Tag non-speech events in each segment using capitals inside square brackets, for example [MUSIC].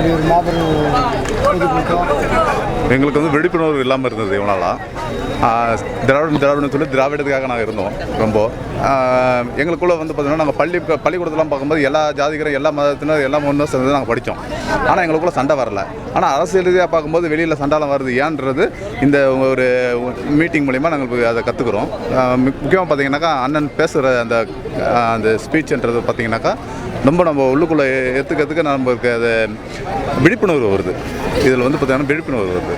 இப்படி ஒரு மாபெரும் பொதுக்கூட்டம் எங்களுக்கு வந்து விழிப்புணர்வு இல்லாமல் இருந்தது இவனாலாம் திராவிடம் திராவிடம் சொல்லி திராவிடத்துக்காக நாங்கள் இருந்தோம் ரொம்ப. எங்களுக்குள்ளே வந்து பார்த்தீங்கன்னா நாங்கள் பள்ளி பள்ளிக்கூடத்தெல்லாம் பார்க்கும்போது எல்லா ஜாதிகரும் எல்லா மதத்தினர் எல்லாம் ஒன்றும் சேர்ந்து நாங்கள் படித்தோம் ஆனால் எங்களுக்குள்ளே சண்டை வரல. ஆனால் அரசியல் ரீதியாக பார்க்கும்போது வெளியில் சண்டாலம் வருது ஏன்றது இந்த ஒரு மீட்டிங் மூலிமா நாங்கள் அதை கற்றுக்குறோம் முக்கியமாக பார்த்தீங்கன்னாக்கா அண்ணன் பேசுகிற அந்த அந்த ஸ்பீச்ன்றது பார்த்தீங்கன்னாக்கா ரொம்ப நம்ம உள்ளுக்குள்ளே ஏற்றுக்கிறதுக்கு நம்மளுக்கு அது விழிப்புணர்வு வருது. இதில் வந்து பார்த்தீங்கன்னா விழிப்புணர்வு வருது.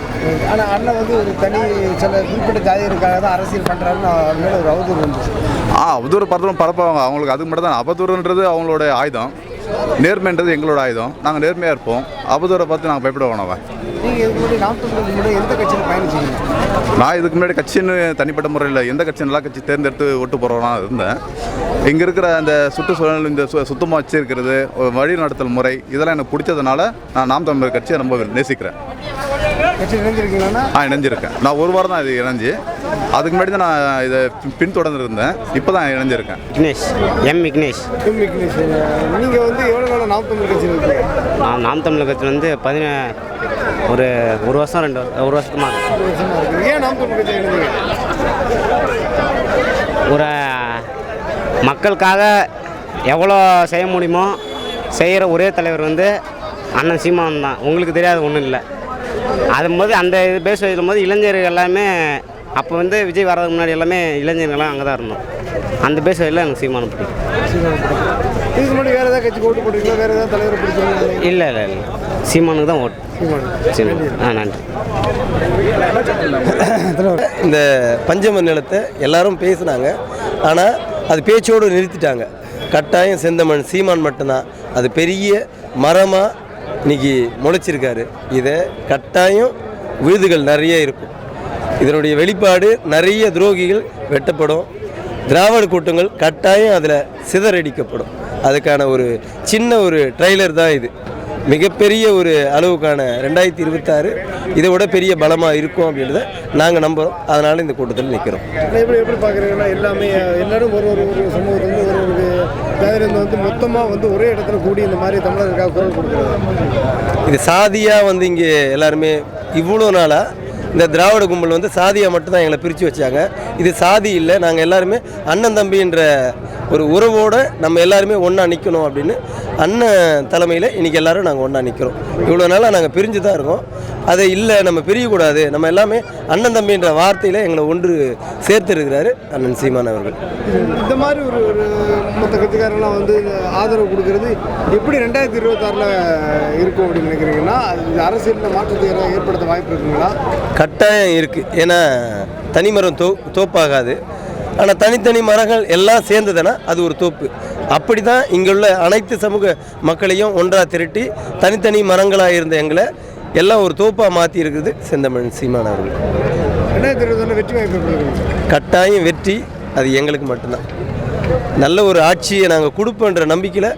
ஆனால் அண்ணன் வந்து ஒரு தனி சில குறிப்பிட்ட ஜாதிகளுக்காக தான் அரசியல் பண்ணுறாருன்னு அவர் மேலே ஒரு அவதூறு வந்துச்சு. ஆ அவதூறு பரதம் பரப்பாங்க அவங்களுக்கு அதுக்கு மட்டும் தான் அவதூறுன்றது அவங்களோட ஆயுதம். நேர்மைன்றது எங்களோட ஆயுதம். நாங்கள் நேர்மையாக இருப்போம். அவதூறை பார்த்து நாங்கள் பயப்பட வேணாம் நீங்கள் இதுக்கு முன்னாடி தமிழர் முன்னாடி எந்த கட்சியில் பயணிச்சீங்க? நான் இதுக்கு முன்னாடி கட்சின்னு தனிப்பட்ட முறையில் எந்த கட்சி நல்லா கட்சி தேர்ந்தெடுத்து ஓட்டு போகிறவனா இருந்தேன். இங்கே இருக்கிற அந்த சுற்றுச்சூழல் இந்த சு சுத்தமாக வச்சிருக்கிறது ஒரு வழி நடத்தல் முறை இதெல்லாம் எனக்கு பிடிச்சதுனால நான் நாம் தமிழர் கட்சியை ரொம்ப நேசிக்கிறேன். ஆ இணைஞ்சிருக்கேன். நான் ஒரு வாரம் தான் இது இணைஞ்சு. அதுக்கு முன்னாடி தான் நான் இதை பின்- பின்தொடர்ந்து இருந்தேன் இப்போ தான் இணைஞ்சிருக்கேன். விக்னேஷ் எம் விக்னேஷ். நீங்கள் வந்து எவ்வளோ நாள் நாம் தமிழர் கட்சியில் இருக்கீங்க? நான் நாம் தமிழர் கட்சியில் வந்து பதின ஒரு ஒரு வருஷம் ரெண்டு வருஷம் ஒரு வருஷமா ஏன் நாம் கட்சியில் இருந்தீங்க ஒரு மக்களுக்காக எவ்வளோ செய்ய முடியுமோ செய்கிற ஒரே தலைவர் வந்து அண்ணன் சீமான் தான். உங்களுக்கு தெரியாத ஒன்றும் இல்லை. அதும்போது அந்த இது பேச போது இளைஞர்கள் எல்லாமே அப்போ வந்து விஜய் வர்றதுக்கு முன்னாடி எல்லாமே இளைஞர்கள்லாம் அங்கே தான் இருந்தோம். அந்த பேச வகையில் எனக்கு சீமானை பிடிக்கும். இதுக்கு முன்னாடி வேறு ஏதாவது கட்சி ஓட்டு போட்டீங்களா வேறு ஏதாவது தலைவர் பிடிச்சீங்களா இல்லை இல்லை இல்லை. சீமானுக்கு தான் ஓட்டு. சீமான். ஆ நன்றி. [COUGHS] இந்த பஞ்சம நிலத்தை எல்லாரும் பேசுனாங்க. ஆனால் அது பேச்சோடு நிறுத்திட்டாங்க. கட்டாயம் செந்தமன் சீமான் மட்டும்தான். அது பெரிய மரமாக இன்னைக்கு முளைச்சிருக்காரு. இதை கட்டாயம் விருதுகள் நிறைய இருக்கும். இதனுடைய வெளிப்பாடு நிறைய துரோகிகள் வெட்டப்படும். திராவிட கூட்டங்கள் கட்டாயம் அதில் சிதறடிக்கப்படும். அதுக்கான ஒரு சின்ன ஒரு ட்ரெய்லர் தான் இது. மிகப்பெரிய ஒரு அளவுக்கான ரெண்டாயிரத்தி இருபத்தாறு இதை விட பெரிய பலமாக இருக்கும் அப்படின்றத நாங்கள் நம்புகிறோம் அதனால் இந்த கூட்டத்தில் நிற்கிறோம் எப்படி எப்படி பார்க்குறீங்கன்னா எல்லாமே எல்லாரும் ஒரு ஒரு சமூகத்துலேருந்து ஒரு ஒரு ஜாதியிலேருந்து வந்து மொத்தமாக வந்து ஒரே இடத்துல கூடி இந்த மாதிரி தமிழர்களுக்காக குரல் கொடுக்குறது. இது சாதியாக வந்து இங்கே எல்லாருமே இவ்வளோ நாளாக இந்த திராவிட கும்பல் வந்து சாதியாக மட்டும்தான் எங்களை பிரித்து வச்சாங்க. இது சாதி இல்லை நாங்கள் எல்லாருமே அண்ணன் தம்பின்ற ஒரு உறவோடு நம்ம எல்லாருமே ஒன்றா நிற்கணும் அப்படின்னு அண்ணன் தலைமையில் இன்றைக்கி எல்லாரும் நாங்கள் ஒன்றா நிற்கிறோம் இவ்வளோ நாளாக நாங்கள் பிரிஞ்சு தான் இருக்கோம். அதை இல்லை நம்ம பிரியக்கூடாது. நம்ம எல்லாமே அண்ணன் தம்பின்ற வார்த்தையில் எங்களை ஒன்று சேர்த்துருக்கிறாரு அண்ணன் சீமான் அவர்கள். இந்த மாதிரி ஒரு ஒரு மொத்த கட்சிக்காரங்களாம் வந்து ஆதரவு கொடுக்கறது எப்படி ரெண்டாயிரத்தி இருபத்தாறில் இருக்கும் அப்படின்னு நினைக்கிறீங்கன்னா இது அரசியலில் மாற்றத்தை ஏற்ப- ஏற்படுத்த வாய்ப்பு இருக்குங்களா? கட்டாயம் இருக்குது ஏன்னா தனிமரம் தோ தோப்பாகாது. ஆனால் தனித்தனி மரங்கள் எல்லாம் சேர்ந்ததுன்னா அது ஒரு தோப்பு. அப்படி தான் இங்குள்ள அனைத்து சமூக மக்களையும் ஒன்றாக திரட்டி தனித்தனி மரங்களாக இருந்த எங்களை எல்லாம் ஒரு தோப்பாக மாற்றி இருக்குது செந்தமிழ் சீமான் அவர்கள். வெற்றி வாய்ப்பு கட்டாயம் வெற்றி அது எங்களுக்கு மட்டும்தான். நல்ல ஒரு ஆட்சியை நாங்கள் கொடுப்போன்ற நம்பிக்கையில்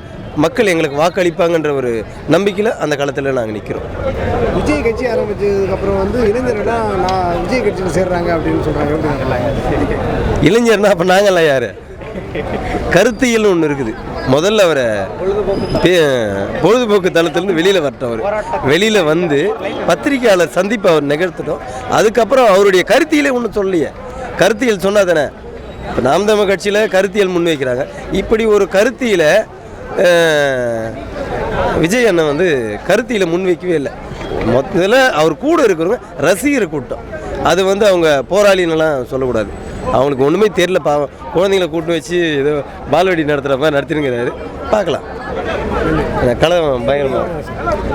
மக்கள் எங்களுக்கு வாக்களிப்பாங்கன்ற ஒரு நம்பிக்கையில் அந்த காலத்தில் நாங்கள் நிற்கிறோம் விஜய் கட்சி ஆரம்பிச்சதுக்கப்புறம் வந்து இளைஞர்கள்லாம் நான் விஜய் கட்சியில் சேர்றாங்க அப்படின்னு சொல்கிறாங்க இளைஞர்னா அப்போ நாங்கள்லாம் யார்? கருத்தியல்னு ஒன்று இருக்குது. முதல்ல அவரை பொழுதுபோக்கு தளத்திலிருந்து வெளியில் வரட்டும் அவர். வெளியில் வந்து பத்திரிகையாளர் சந்திப்பை அவர் நிகழ்த்தட்டும். அதுக்கப்புறம் அவருடைய கருத்தியலே ஒன்றும் சொல்லலையே. கருத்தியல் சொன்னா தானே? இப்போ நாம் தமிழ் கட்சியில் கருத்தியல் முன்வைக்கிறாங்க இப்படி ஒரு கருத்தியில் விஜய் அண்ணன் வந்து கருத்தியில் முன்வைக்கவே இல்லை. மொத்தத்தில் அவர் கூட இருக்கிறவங்க ரசிகர் கூட்டம். அது வந்து அவங்க போராளின்னெல்லாம் சொல்லக்கூடாது. அவங்களுக்கு ஒன்றுமே தெரியல பாவம். குழந்தைங்கள கூட்டு வச்சு ஏதோ பால்வடி நடத்துகிற மாதிரி நடத்திருங்கிறாரு பார்க்கலாம். கலகம் பயங்கரமாக